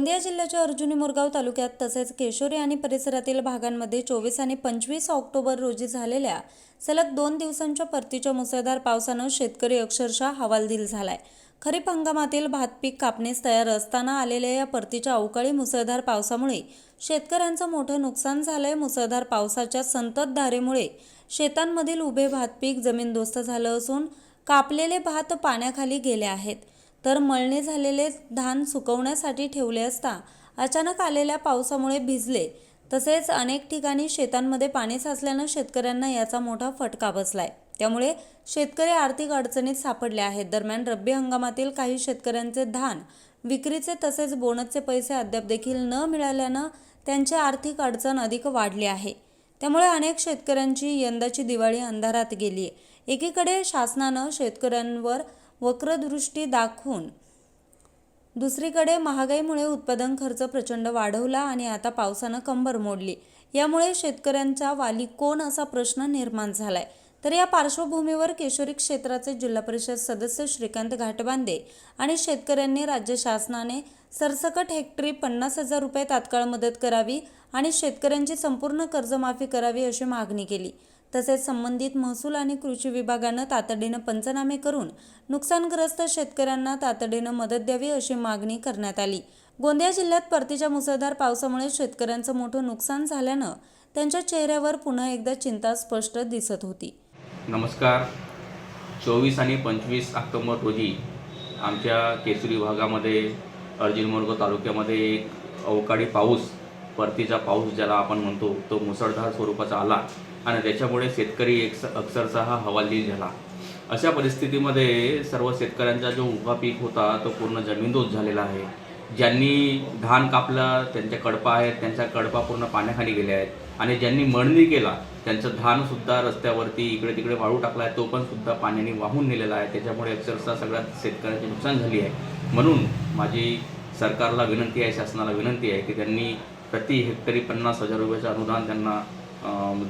गोंदिया जिल्ह्याच्या अर्जुनी मोरगाव तालुक्यात तसेच केशोरी आणि परिसरातील भागांमध्ये चोवीस आणि पंचवीस ऑक्टोबर रोजी झालेल्या सलग दोन दिवसांच्या परतीच्या मुसळधार पावसानं शेतकरी अक्षरशः हवालदिल झालाय. खरीप हंगामातील भात पीक कापणीस तयार असताना आलेल्या या परतीच्या अवकाळी मुसळधार पावसामुळे शेतकऱ्यांचं मोठं नुकसान झालंय. मुसळधार पावसाच्या संततधारेमुळे शेतांमधील उभे भात पीक जमीनदोस्त झालं असून कापलेले भात पाण्याखाली गेले आहेत. तर मळणी झालेले धान सुकवण्यासाठी ठेवले असता अचानक आलेल्या पावसामुळे भिजले. तसेच अनेक ठिकाणी शेतांमध्ये पाणी साचल्यानं शेतकऱ्यांना याचा मोठा फटका बसलाय. त्यामुळे शेतकरी आर्थिक अडचणीत सापडले आहेत. दरम्यान रब्बी हंगामातील काही शेतकऱ्यांचे धान विक्रीचे तसेच बोनसचे पैसे अद्याप देखील न मिळाल्यानं त्यांची आर्थिक अडचण अधिक वाढली आहे. त्यामुळे अनेक शेतकऱ्यांची यंदाची दिवाळी अंधारात गेली आहे एकीकडे शासनानं शेतकऱ्यांवर वक्रदृष्टी दाखवून दुसरीकडे महागाईमुळे उत्पादन खर्च प्रचंड वाढवला आणि आता पावसानं कंबर मोडली. यामुळे शेतकऱ्यांचा वाली कोण असा प्रश्न निर्माण झालाय? तर या पार्श्वभूमीवर केशोरी क्षेत्राचे जिल्हा परिषद सदस्य श्रीकांत घाटबांदे आणि शेतकऱ्यांनी राज्य शासनाने सरसकट हेक्टरी पन्नास हजार रुपये तात्काळ मदत करावी आणि शेतकऱ्यांची संपूर्ण कर्जमाफी करावी अशी मागणी केली. तसेच संबंधित महसूल आणि कृषी विभागानं तातडीनं पंचनामे करून नुकसानग्रस्त शेतकऱ्यांना तातडीनं मदत द्यावी अशी मागणी करण्यात आली. गोंदिया जिल्ह्यात परतीच्या मुसळधार पावसामुळे शेतकऱ्यांचं मोठं नुकसान झाल्यानं त्यांच्या चेहऱ्यावर पुन्हा एकदा चिंता स्पष्ट दिसत होती. नमस्कार. चोवीस आणि पंचवीस ऑक्टोबर रोजी आमच्या केसरी भागामध्ये अर्जुनमोर्ग तालुक्यामध्ये एक अवकाळी पाऊस परतीचा पाऊस ज्याला आपण म्हणतो तो मुसळधार स्वरूपाचा आला आणि त्याच्यामुळे शेतकरी एक अक्षरशः हवालदिल झाला. अशा परिस्थितीमध्ये सर्व शेतकऱ्यांचा जो उभा पीक होता तो पूर्ण जमीनदोस्त झालेला आहे. ज्यांनी धान कापलं त्यांच्या कडपा आहेत त्यांच्या कडपा पूर्ण पाण्याखाली गेल्या आहेत. आणि ज्यांनी मळणी केला त्यांचं धानसुद्धा रस्त्यावरती इकडे तिकडे वाळू टाकला आहे तो पण सुद्धा पाण्याने वाहून नेलेला आहे. त्याच्यामुळे अक्षरशः सगळ्या शेतकऱ्यांचे नुकसान झाली आहे. म्हणून माझी सरकारला विनंती आहे शासनाला विनंती आहे की त्यांनी प्रति हेक्टरी पन्नास हजार रुपयाचं अनुदान त्यांना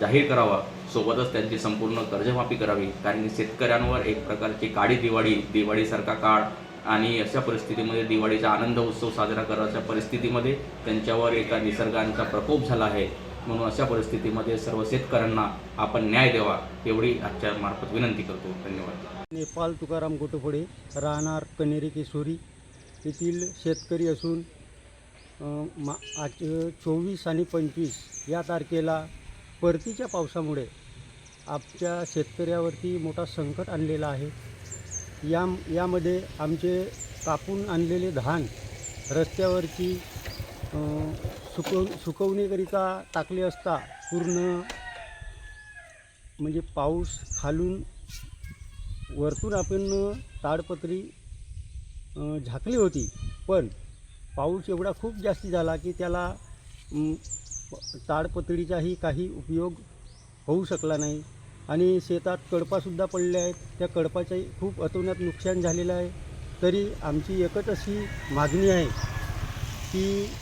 जाहीर करावा. सोबतच त्यांची संपूर्ण कर्जमाफी करावी. कारण की शेतकऱ्यांवर एक प्रकारची काळी दिवाळी दिवाळीसारखा काळ आणि अशा परिस्थितीमध्ये दिवाळीचा आनंद उत्सव साजरा करायच्या परिस्थितीमध्ये त्यांच्यावर एका निसर्गांचा प्रकोप झाला आहे. म्हणून अशा परिस्थितीमध्ये सर्व शेतकऱ्यांना आपण न्याय द्यावा एवढी आजच्या मार्फत विनंती करतो. धन्यवाद. नेपाल तुकाराम गोटोपडे राहणार कनेरी केसोरी येथील शेतकरी असून मा आज चोवीस आणि पंचवीस या तारखेला परतीच्या पावसामुळे आमच्या शेतकऱ्यावरती मोठा संकट आणलेला आहे. या यामध्ये आमचे कापून आणलेले धान रस्त्यावरची सुकव सुकवणीकरिता टाकले असता पूर्ण म्हणजे पाऊस खालून वरतून आपण ताडपत्री झाकली होती. पण पाऊस एवढा खूप जास्त झाला की त्याला ताडपत्रीचाही काही उपयोग होऊ शकला नाही. आणि शेतात कडपासुद्धा पडले आहेत. त्या कडपाचंही खूप अतोनात नुकसान झालेलं आहे. तरी आमची एकच अशी मागणी आहे की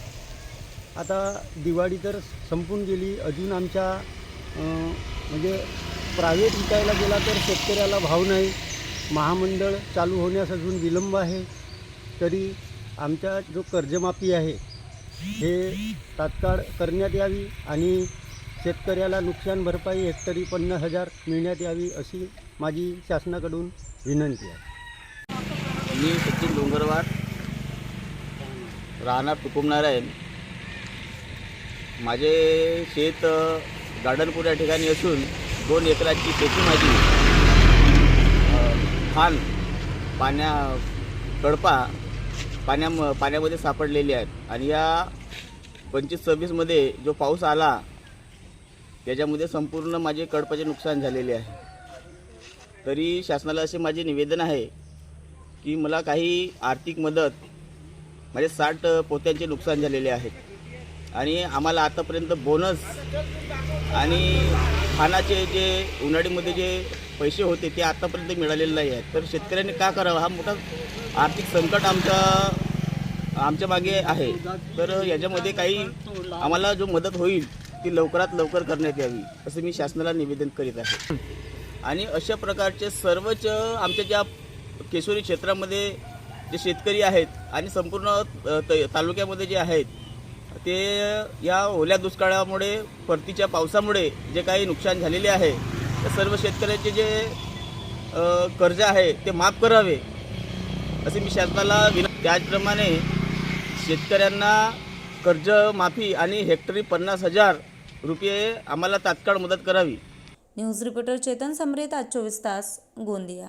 आता दिवाळी तर संपून गेली. अजून आमच्या म्हणजे प्रायव्हेट विकायला गेला तर शेतकऱ्याला भाव नाही. महामंडळ चालू होण्यास अजून विलंब आहे. तरी आमच्या जो कर्जमाफी आहे हे तात्काळ करण्यात यावी आणि शेतकऱ्याला नुकसान भरपाई हेक्टरी पन्नास हजार मिळण्यात यावी अशी माझी शासनाकडून विनंती आहे. मी सचिन डोंगरवार राहणार तुकुमनारायण माझे शेत गार्डनपूर या ठिकाणी असून दोन एकराची शेती माझी. खान पाण्या कडपा पाण्या पाण्यामध्ये सापडलेली आहेत. आणि या पंचवीस सव्वीसमध्ये जो पाऊस आला त्याच्यामध्ये संपूर्ण माझे कडपाचे नुकसान झालेले आहे. तरी शासनाला असे माझे निवेदन आहे की मला काही आर्थिक मदत माझे साठ पोत्यांचे नुकसान झालेले आहेत आणि आम्हाला आतापर्यंत बोनस आणि खानाचे जे उन्हाळीमध्ये जे पैसे होते ते आतापर्यंत मिळालेले नाही आहेत. तर शेतकऱ्यांनी का करावं? हा मोठा आर्थिक संकट आमचा आमच्या मागे आहे. तर याच्यामध्ये काही आम्हाला जो मदत होईल ती लवकरात लवकर करण्यात यावी असं मी शासनाला निवेदन करीत आहे. आणि अशा प्रकारचे सर्वच आमच्या ज्या केशोरी क्षेत्रामध्ये जे शेतकरी आहेत आणि संपूर्ण त- तालुक्यामध्ये जे आहेत ते या ओल्या दुष्काळामुळे परतीच्या पावसामुळे जे काही नुकसान झालेले आहे त्या सर्व शेतकऱ्याचे जे कर्ज आहे ते माफ करावे असे मी शासनाला विन त्याचप्रमाणे शेतकऱ्यांना कर्जमाफी आणि हेक्टरी पन्नास हजार रुपये आम्हाला तात्काळ मदत करावी. न्यूज रिपोर्टर चेतन समरेत आज चोवीस तास गोंदिया.